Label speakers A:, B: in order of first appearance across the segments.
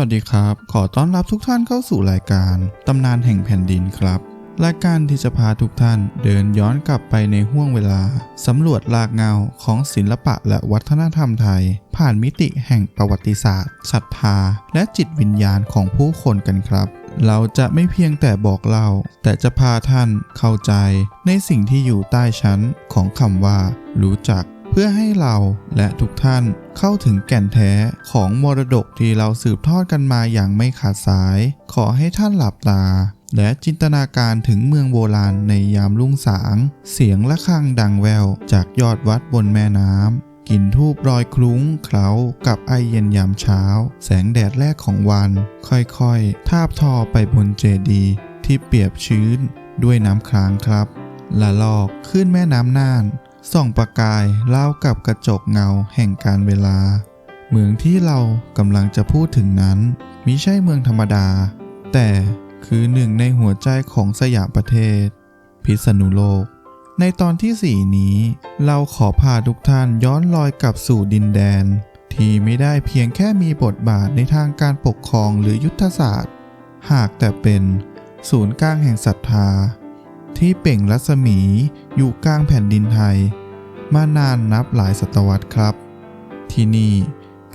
A: วัสดีครับ ขอต้อนรับทุกท่านเข้าสู่รายการตำนานแห่งแผ่นดินครับ รายการที่จะพาทุกท่านเดินย้อนกลับไปในห้วงเวลา สำรวจรากเงาของศิลปะและวัฒนธรรมไทย ผ่านมิติแห่งประวัติศาสตร์ศรัทธา และจิตวิญญาณของผู้คนกันครับ เราจะไม่เพียงแต่บอกเล่า แต่จะพาท่านเข้าใจในสิ่งที่อยู่ใต้ชั้นของคำว่า รู้จัก พื่อให้เราและทุกท่านเข้าถึงแก่นแท้ของมรดกที่เราสืบทอดกันมาอย่างไม่ขาดสาย ขอให้ท่านหลับตา และจินตนาการถึงเมืองโบราณในยามรุ่งสาง เสียงะระฆังดังแววจากยอดวัดบนแม่น้ำกลิ่นทูบรอยคลุ้งเคล้ากับไอเย็นยามเช้า แสงแดดแรกของวัน ค่อยๆ ทาบทอไปบนเจดีย์ที่เปียบชื้นด้วยน้ำค้างครับละลอกขึ้นแม่น้ำน่าน ส่องประกายเล่ากับกระจกเงาแห่งการเวลา เมืองที่เรากำลังจะพูดถึงนั้นมิใช่เมืองธรรมดา แต่คือหนึ่งในหัวใจของสยามประเทศ พิษณุโลก ในตอนที่ 4 นี้ เราขอพาทุกท่านย้อนรอยกลับสู่ดินแดน ที่ไม่ได้เพียงแค่มีบทบาทในทางการปกครองหรือยุทธศาสตร์ หากแต่เป็นศูนย์กลางแห่งศรัทธา ที่เปล่งรัศมีอยู่กลางแผ่นดินไทย มานานนับหลายศตวรรษครับ ที่นี่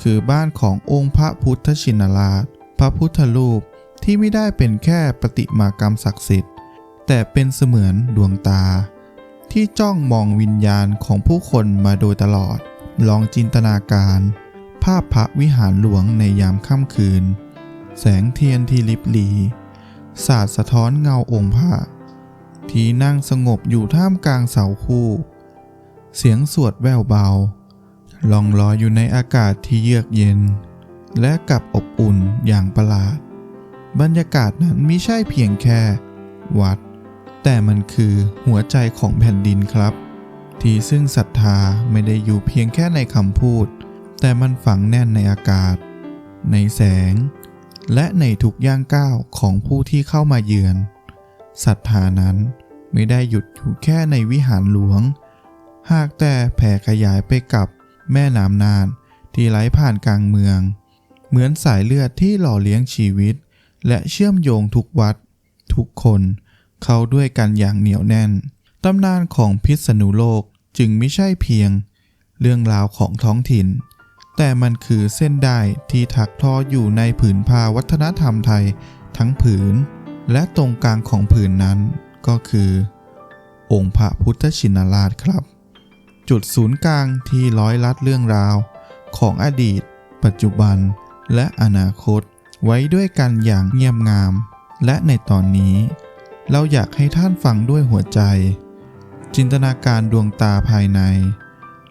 A: คือบ้านขององค์พระพุทธชินราช พระพุทธรูปที่ไม่ได้เป็นแค่ประติมากรรมศักดิ์สิทธิ์ แต่เป็นเสมือนดวงตา ที่จ้องมองวิญญาณของผู้คนมาโดยตลอด ลองจินตนาการ ภาพพระวิหารหลวงในยามค่ำคืน แสงเทียนที่ลิบหลี สาดสะท้อนเงาองค์พระ ที่นั่งสงบอยู่ท่ามกลางเสาคู่ เสียงสวดแววเบาลองลอยอยู่ในอากาศที่เยือกเย็น และกลับอบอุ่นอย่างประหลาด บรรยากาศนั้นไม่ใช่เพียงแค่ วัด แต่มันคือหัวใจของแผ่นดินครับ ที่ซึ่งศรัทธาไม่ได้อยู่เพียงแค่ในคำพูด แต่มันฝังแน่นในอากาศ ในแสง และในทุกย่างก้าวของผู้ที่เข้ามาเยือนศรัทธานั้น ไม่ได้หยุดอยู่แค่ในวิหารหลวง หากแต่แผ่ขยายไปกับแม่น้ำนาน ที่ไหลผ่านกลางเมือง เหมือนสายเลือดที่หล่อเลี้ยงชีวิต และเชื่อมโยงทุกวัด ทุกคนเข้าด้วยกันอย่างเหนียวแน่น ตำนานของพิษณุโลกจึงไม่ใช่เพียง เรื่องราวของท้องถิ่น แต่มันคือเส้นได้ที่ถักทออยู่ในผืนผ้าวัฒนธรรมไทยทั้งผืน และตรงกลางของผืนนั้น ก็คือ องค์พระพุทธชินราชครับ จุดศูนย์กลางที่ร้อยลัดเรื่องราว ของอดีต ปัจจุบัน และอนาคต ไว้ด้วยกันอย่างเงียบงาม และในตอนนี้ เราอยากให้ท่านฟังด้วยหัวใจ จินตนาการดวงตาภายใน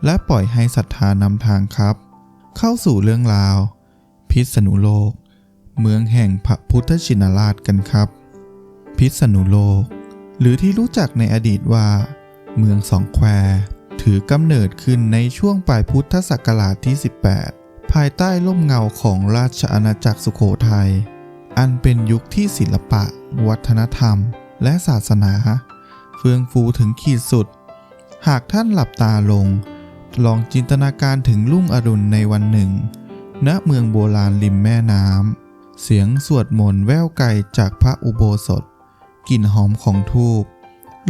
A: และปล่อยให้ศรัทธานำทางครับ เข้าสู่เรื่องราว พิษณุโลก เมืองแห่งพระพุทธชินราชกันครับ พิษณุโลก หรือที่รู้จักในอดีตว่า เมืองสองแคว ถือกำเนิดขึ้นในช่วงปลายพุทธศักราชที่ 18 ภายใต้ร่มเงาของราชอาณาจักรสุโขทัย อันเป็นยุคที่ศิลปะ วัฒนธรรม และศาสนา เฟื่องฟูถึงขีดสุด หากท่านหลับตาลง ลองจินตนาการถึงลุ่งอรุณในวันหนึ่ง ณเมืองโบราณริมแม่น้ำเสียงสวดมนต์แว่วไกลจากพระอุโบสถ กลิ่นหอมของทูบ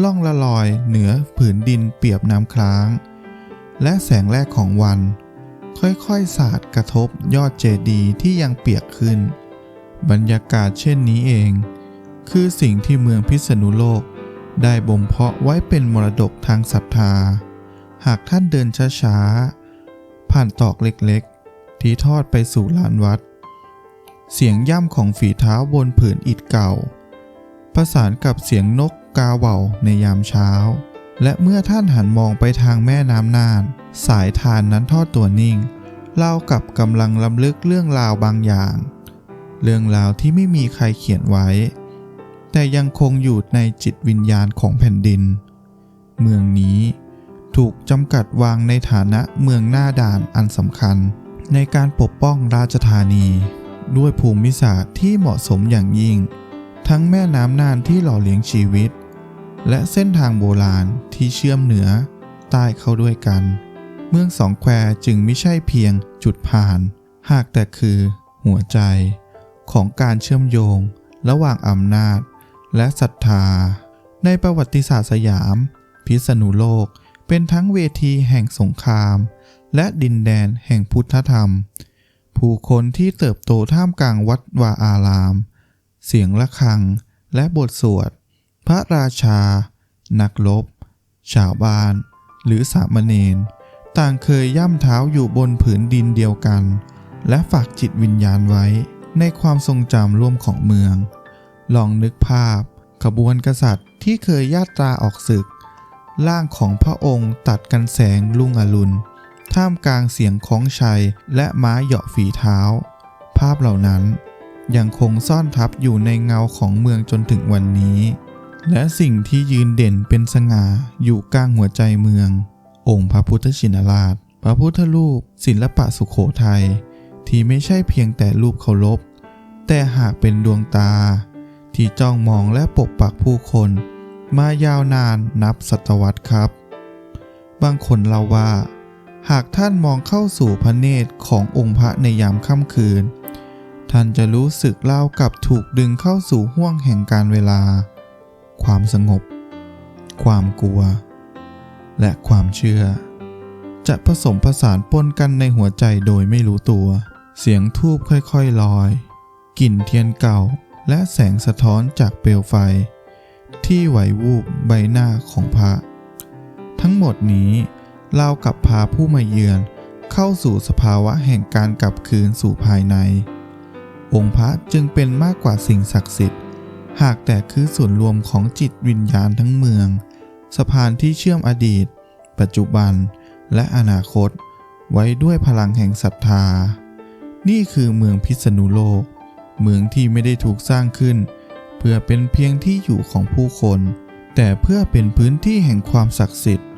A: ล่องละลอยเหนือผืนดินเปียบน้ำค้าง และแสงแรกของวัน ค่อยๆสาดกระทบยอดเจดีย์ที่ยังเปียกขึ้น บรรยากาศเช่นนี้เอง คือสิ่งที่เมืองพิษณุโลก ได้บ่มเพาะไว้เป็นมรดกทางศรัทธา หากท่านเดินช้าๆ ผ่านตอกเล็กๆ ที่ทอดไปสู่ลานวัด เสียงย่ำของฝีเท้าบนผืนอิฐเก่า ประสานกับเสียงนกกาเหว่าในยามเช้า และเมื่อท่านหันมองไปทางแม่น้ำน่าน สายทานนั้นทอดตัวนิ่งเล่ากับกำลังลำลึกเรื่องราวบางอย่าง เรื่องราวที่ไม่มีใครเขียนไว้ แต่ยังคงอยู่ในจิตวิญญาณของแผ่นดิน เมืองนี้ถูกจำกัดวางในฐานะเมืองหน้าด่านอันสำคัญ ในการปกป้องราชธานี ด้วยภูมิศาสตร์ที่เหมาะสมอย่างยิ่ง ทั้งแม่น้ำน่านที่หล่อเลี้ยงชีวิต และเส้นทางโบราณที่เชื่อมเหนือใต้เข้าด้วยกัน เมืองสองแควจึงไม่ใช่เพียงจุดผ่าน หากแต่คือหัวใจของการเชื่อมโยง ระหว่างอำนาจ และศรัทธา ในประวัติศาสตร์สยาม พิษณุโลกเป็นทั้งเวทีแห่งสงคราม และดินแดนแห่งพุทธธรรม ผู้คนที่เติบโตท่ามกลางวัดวาอาราม เสียงะระฆัง และบทสวด พระราชา นักรบชาวบ้าน หรือสามเณรต่างเคยย่ำเท้าอยู่บนผืนดินเดียวกัน และฝากจิตวิญญาณไว้ในความทรงจำร่วมของเมือง ลองนึกภาพ ขบวนกษัตริย์ที่เคยญาตราออกศึก ร่างของพระองค์ตัดกันแสงลุ่งอรุณ ท่ามกลางเสียงของชัยและม้าเหยาะฝีเท้า ภาพเหล่านั้น ยังคงซ่อนทับอยู่ในเงาของเมืองจนถึงวันนี้ และสิ่งที่ยืนเด่นเป็นสง่าอยู่กลางหัวใจเมือง องค์พระพุทธชินราช พระพุทธรูป ศิลปะสุขโขทัยที่ไม่ใช่เพียงแต่รูปเคารพ แต่หากเป็นดวงตา ที่จ้องมองและปกปักผู้คน มายาวนานนับศตวรรษครับ บางคนเล่าว่า หากท่านมองเข้าสู่พระเนตรขององค์พระในยามค่ำคืน ท่านจะรู้สึกเล่ากับถูกดึงเข้าสู่ห้วงแห่งการเวลา ความสงบ ความกลัว และความเชื่อ จะผสมผสานปนกันในหัวใจโดยไม่รู้ตัว เสียงทูบค่อยๆลอย กลิ่นเทียนเก่าและแสงสะท้อนจากเปลวไฟ ที่ไหววูบใบหน้าของพระ ทั้งหมดนี้เล่ากับพาผู้มาเยือนเข้าสู่สภาวะแห่งการกลับคืนสู่ภายใน องค์พระจึงเป็นมากกว่าสิ่งศักดิ์สิทธิ์ หากแต่คือส่วนรวมของจิตวิญญาณทั้งเมือง สะพานที่เชื่อมอดีต ปัจจุบัน และอนาคต ไว้ด้วยพลังแห่งศรัทธา นี่คือเมืองพิษณุโลก เมืองที่ไม่ได้ถูกสร้างขึ้น เพื่อเป็นเพียงที่อยู่ของผู้คน แต่เพื่อเป็นพื้นที่แห่งความศักดิ์สิทธิ์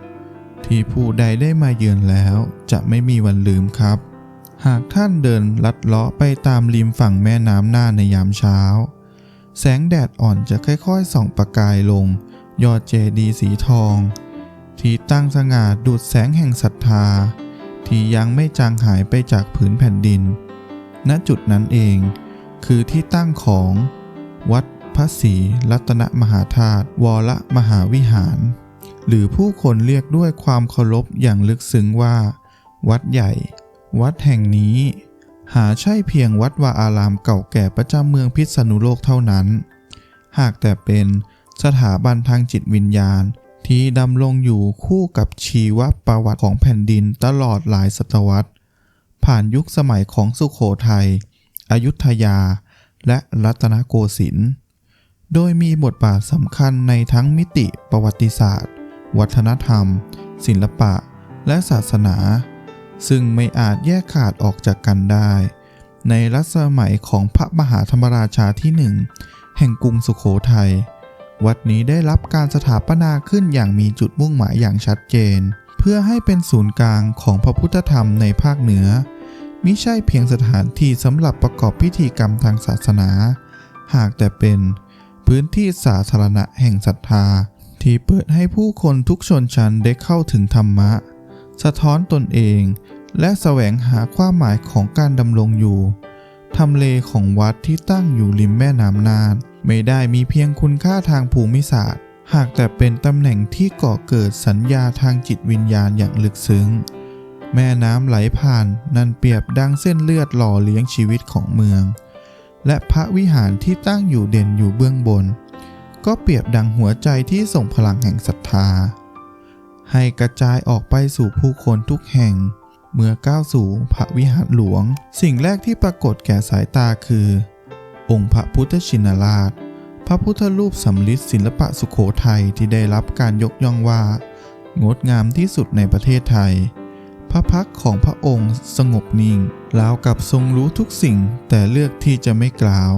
A: ที่ผู้ใดได้มาเยือนแล้วจะไม่มีวันลืมครับ หากท่านเดินลัดเลาะไปตามริมฝั่งแม่น้ำน่านในยามเช้า แสงแดดอ่อนจะค่อยๆส่องประกายลง ยอดเจดีสีทอง ที่ตั้งสง่าดูดแสงแห่งศรัทธา ที่ยังไม่จางหายไปจากผืนแผ่นดิน ณจุดนั้นเอง คือที่ตั้งของ วัดพระศรีรัตนมหาธาตุวรมหาวิหาร หรือผู้คนเรียกด้วยความเคารพอย่างลึกซึ้งว่า วัดใหญ่ วัดแห่งนี้ หาใช่เพียงวัดวาอารามเก่าแก่ประจำเมืองพิษณุโลกเท่านั้น หากแต่เป็นสถาบันทางจิตวิญญาณที่ดำรงอยู่คู่กับชีวประวัติของแผ่นดินตลอดหลายศตวรรษ ผ่านยุคสมัยของสุขโขทัย อยุธยา และรัตนโกสินทร์ โดยมีบทบาทสำคัญในทั้งมิติประวัติศาสตร์ วัฒนธรรม ศิลปะ และศาสนา ซึ่งไม่อาจแยกขาดออกจากกันได้ ในรัชสมัยของพระมหาธรรมราชาที่หนึ่งแห่งกรุงสุขโขทัยวัดนี้ได้รับการสถาปนาขึ้นอย่างมีจุดมุ่งหมายอย่างชัดเจน เพื่อให้เป็นศูนย์กลางของพระพุทธธรรมในภาคเหนือมิใช่เพียงสถานที่สำหรับประกอบพิธีกรรมทางศาสนา หากแต่เป็นพื้นที่สาธารณะแห่งศรัทธา ที่เปิดให้ผู้คนทุกชนชั้นได้เข้าถึงธรรมะ สะท้อนตนเอง และแสวงหาความหมายของการดำรงอยู่ ทำเลของวัดที่ตั้งอยู่ริมแม่น้ำนาน ไม่ได้มีเพียงคุณค่าทางภูมิศาสตร์ หากแต่เป็นตำแหน่งที่ก่อเกิดสัญญาทางจิตวิญญาณอย่างลึกซึ้ง แม่น้ำไหลผ่านนั่นเปรียบดังเส้นเลือดหล่อเลี้ยงชีวิตของเมือง และพระวิหารที่ตั้งอยู่เด่นอยู่เบื้องบน ก็เปรียบดังหัวใจที่ส่งพลังแห่งศรัทธา ให้กระจายออกไปสู่ผู้คนทุกแห่ง เมื่อก้าวสู่พระวิหารหลวง สิ่งแรกที่ปรากฏแก่สายตาคือ องค์พระพุทธชินราช พระพุทธรูปสำริดศิลปะสุโขทัยที่ได้รับการยกย่องว่า งดงามที่สุดในประเทศไทย พระพักของพระองค์สงบนิ่งราวกับทรงรู้ทุกสิ่งแต่เลือกที่จะไม่กล่าว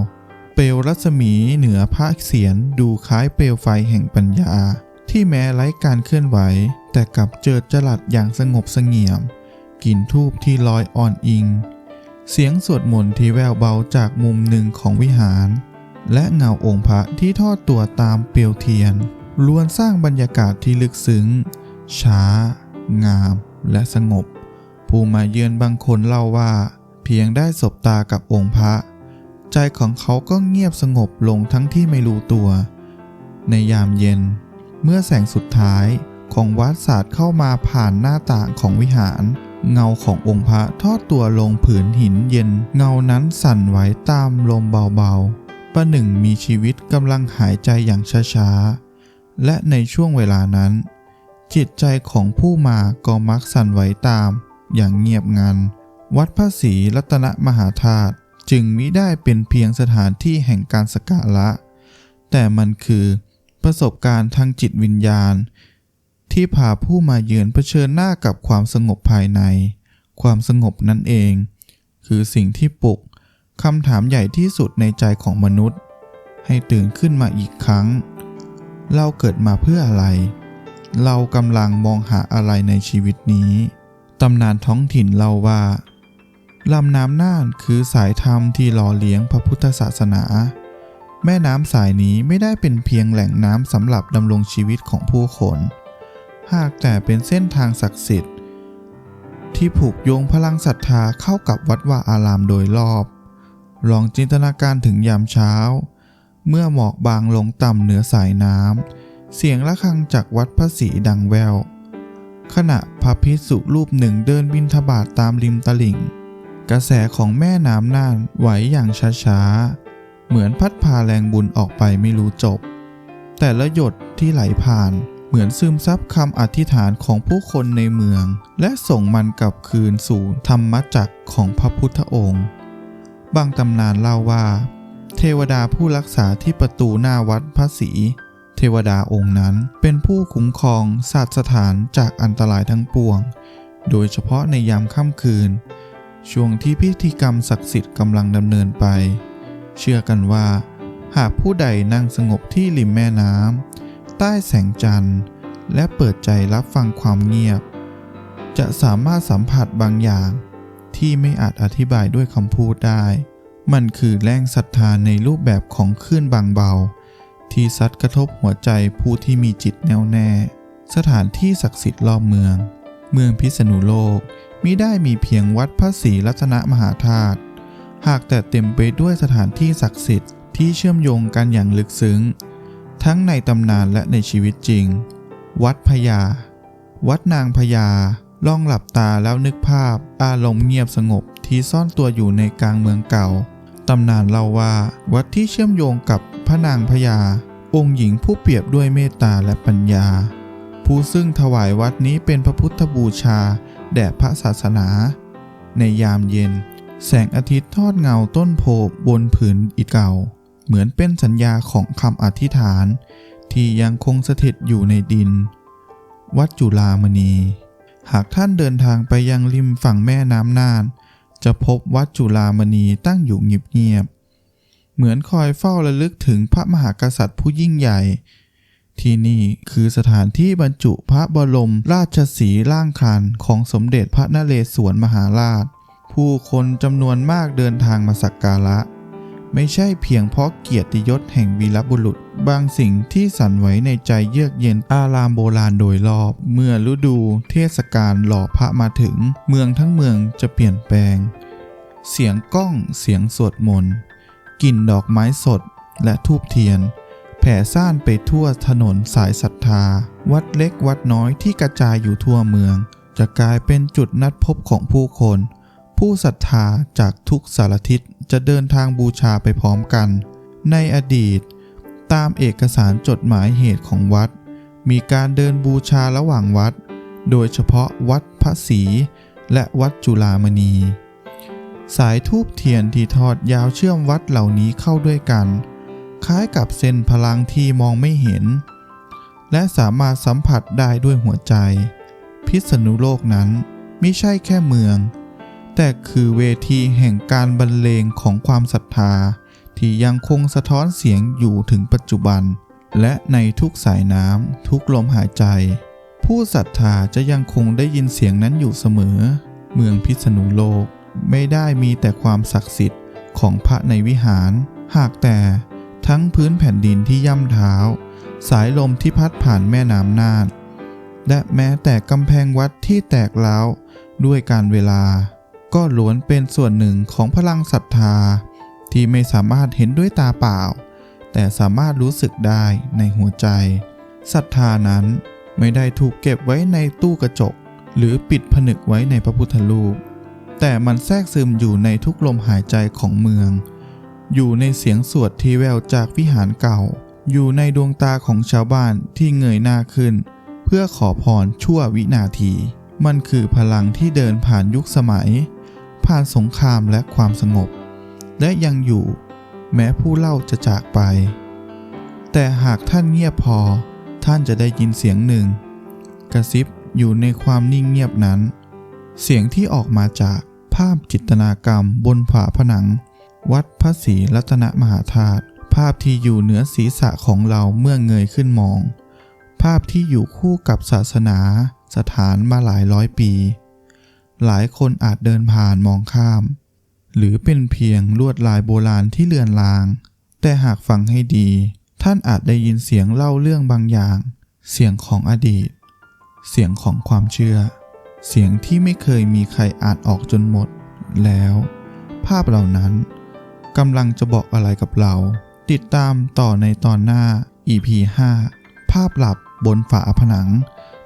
A: เปลวรัศมีเหนือภาคเสียนดูคล้ายเปลวไฟแห่งปัญญา ที่แม้ไร้การเคลื่อนไหว แต่กลับเจิดจรัสอย่างสงบเสงี่ยม กลิ่นทูบที่ลอยอ่อนอิง เสียงสวดมนต์ที่แววเบาจากมุมหนึ่งของวิหาร และเงาองค์พระที่ทอดตัวตามเปลวเทียนล้วนสร้างบรรยากาศที่ลึกซึ้ง ช้า งาม และสงบ ผู้มาเยือนบางคนเล่าว่า เพียงได้สบตากับองค์พระ ใจของเขาก็เงียบสงบลงทั้งที่ไม่รู้ตัว ในยามเย็น เมื่อแสงสุดท้ายของวัดสาดเข้ามาผ่านหน้าต่างของวิหาร เงาขององค์พระทอดตัวลงผืนหินเย็น เงานั้นสั่นไหวตามลมเบาๆ ประหนึ่งมีชีวิตกำลังหายใจอย่างช้าๆ และในช่วงเวลานั้น จิตใจของผู้มาก็มักสั่นไหวตาม อย่างเงียบงัน วัดพระศรีรัตนมหาธาตุจึงมิได้เป็นเพียงสถานที่แห่งการสักการะ แต่มันคือประสบการณ์ทางจิตวิญญาณ ที่พาผู้มาเยือนเผชิญหน้ากับความสงบภายใน ความสงบนั่นเอง คือสิ่งที่ปลุกคำถามใหญ่ที่สุดในใจของมนุษย์ ให้ตื่นขึ้นมาอีกครั้ง เราเกิดมาเพื่ออะไร เรากำลังมองหาอะไรในชีวิตนี้ ตำนานท้องถิ่นเล่าว่าลำน้ำน่านคือสายธรรมที่หล่อเลี้ยงพระพุทธศาสนา แม่น้ำสายนี้ไม่ได้เป็นเพียงแหล่งน้ำสำหรับดำรงชีวิตของผู้คน หากแต่เป็นเส้นทางศักดิ์สิทธิ์ ที่ผูกโยงพลังศรัทธาเข้ากับวัดวาอารามโดยรอบ ลองจินตนาการถึงยามเช้า เมื่อหมอกบางลงต่ำเหนือสายน้ำ เสียงะระฆังจากวัดพระศรีดังแวว ขณะพระภิกษุรูปหนึ่งเดินบินทบาทตามริมตลิ่ง กระแสของแม่น้ำน่านไหวอย่างช้าๆ เหมือนพัดพาแรงบุญออกไปไม่รู้จบ แต่ละหยดที่ไหลผ่าน เหมือนซึมซับคำอธิษฐานของผู้คนในเมือง และส่งมันกลับคืนสู่ธรรมจักรของพระพุทธองค์ บางตำนานเล่าว่า เทวดาผู้รักษาที่ประตูหน้าวัดพระศรีเทวดาองค์นั้นเป็นผู้คุ้มครองศาสถานจากอันตรายทั้งปวง โดยเฉพาะในยามค่ำคืน ช่วงที่พิธีกรรมศักดิ์สิทธิ์กำลังดำเนินไป เชื่อกันว่า หากผู้ใดนั่งสงบที่ริมแม่น้ำ ต้แสงจันทร์ และเปิดใจรับฟังความเงียบ จะสามารถสัมผัสบางอย่างที่ไม่อาจอธิบายด้วยคำพูดได้ มันคือแรงศรัทธาในรูปแบบของคลื่นบางเบา ที่ซัดกระทบหัวใจผู้ที่มีจิตแน่วแน่ สถานที่ศักดิ์สิทธิ์รอบเมือง เมืองพิษณุโลกมิได้มีเพียงวัดพระศรีรัตนมหาธาตุ หากแต่เต็มไปด้วยสถานที่ศักดิ์สิทธิ์ที่เชื่อมโยงกันอย่างลึกซึ้ง ทั้งในตำนานและในชีวิตจริง วัดพญา วัดนางพญาล่องหลับตาแล้วนึกภาพ อารมณ์เงียบสงบที่ซ่อนตัวอยู่ในกลางเมืองเก่า ตำนานเล่าว่า วัดที่เชื่อมโยงกับพระนางพญา องค์หญิงผู้เปรียบด้วยเมตตาและปัญญา ผู้ซึ่งถวายวัดนี้เป็นพระพุทธบูชา แด่พระศาสนา ในยามเย็น แสงอาทิตย์ทอดเงาต้นโพบนผืนอิฐเก่า เหมือนเป็นสัญญาของคำอธิษฐาน ที่ยังคงสถิตอยู่ในดิน วัดจุฬามณี หากท่านเดินทางไปยังริมฝั่งแม่น้ำน่าน จะพบวัดจุฬามณีตั้งอยู่เงียบๆ เหมือนคอยเฝ้าระลึกถึงพระมหากษัตริย์ผู้ยิ่งใหญ่ ที่นี่คือสถานที่บรรจุพระบรมราชสีร่างครันของสมเด็จพระนเรศวรมหาราช ผู้คนจำนวนมากเดินทางมาสักการะ ไม่ใช่เพียงเพราะเกียรติยศแห่งวีรบุรุษ บางสิ่งที่สั่นไหวในใจเยือกเย็นอารามโบราณโดยรอบ เมื่อฤดูเทศกาลหล่อพระมาถึง เมืองทั้งเมืองจะเปลี่ยนแปลง เสียงก้องเสียงสวดมนต์กลิ่นดอกไม้สดและทูบเทียน แผ่ซ่านไปทั่วถนนสายศรัทธา วัดเล็กวัดน้อยที่กระจายอยู่ทั่วเมือง จะกลายเป็นจุดนัดพบของผู้คน ผู้ศรัทธาจากทุกสารทิศ จะเดินทางบูชาไปพร้อมกัน ในอดีต ตามเอกสารจดหมายเหตุของวัด มีการเดินบูชาระหว่างวัด โดยเฉพาะวัดพระศรีและวัดจุฬามณี สายทูบเทียนที่ทอดยาวเชื่อมวัดเหล่านี้เข้าด้วยกัน คล้ายกับเส้นพลังที่มองไม่เห็น และสามารถสัมผัสได้ด้วยหัวใจ พิษณุโลกนั้นไม่ใช่แค่เมือง แต่คือเวทีแห่งการบรรเลงของความศรัทธา ที่ยังคงสะท้อนเสียงอยู่ถึงปัจจุบัน และในทุกสายน้ำทุกลมหายใจ ผู้ศรัทธาจะยังคงได้ยินเสียงนั้นอยู่เสมอ เมืองพิษณุโลกไม่ได้มีแต่ความศักดิ์สิทธิ์ของพระในวิหาร หากแต่ทั้งพื้นแผ่นดินที่ย่ำเท้า สายลมที่พัดผ่านแม่น้ำนานและแม้แต่กำแพงวัดที่แตกร้าวด้วยการเวลา ก็ล้วนเป็นส่วนหนึ่งของพลังศรัทธา ที่ไม่สามารถเห็นด้วยตาเปล่า แต่สามารถรู้สึกได้ในหัวใจศรัทธานั้นไม่ได้ถูกเก็บไว้ในตู้กระจก หรือปิดผนึกไว้ในพระพุทธรูป แต่มันแทรกซึมอยู่ในทุกลมหายใจของเมือง อยู่ในเสียงสวดที่แววจากวิหารเก่า อยู่ในดวงตาของชาวบ้านที่เงยหน้าขึ้น เพื่อขอพรชั่ววินาที มันคือพลังที่เดินผ่านยุคสมัย ผ่านสงครามและความสงบ และยังอยู่แม้ผู้เล่าจะจากไป แต่หากท่านเงียบพอท่านจะได้ยินเสียงหนึ่ง กระซิบอยู่ในความนิ่งเงียบนั้น เสียงที่ออกมาจากภาพจิตนากรรมบนฝาผนัง วัดพระศรีรัตนมหาธาตุภาพที่อยู่เหนือศีรษะของเราเมื่อเงยขึ้นมอง ภาพที่อยู่คู่กับศาสนา สถานมาหลายร้อยปี หลายคนอาจเดินผ่านมองข้าม หรือเป็นเพียงลวดลายโบราณที่เลือนลาง แต่หากฟังให้ดี ท่านอาจได้ยินเสียงเล่าเรื่องบางอย่าง เสียงของอดีต เสียงของความเชื่อ เสียงที่ไม่เคยมีใครอ่านออกจนหมด แล้ว ภาพเหล่านั้นกำลังจะบอกอะไรกับเรา ติดตามต่อในตอนหน้า EP 5 ภาพหลับบนฝาผนัง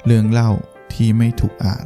A: เรื่องเล่าที่ไม่ถูกอ่าน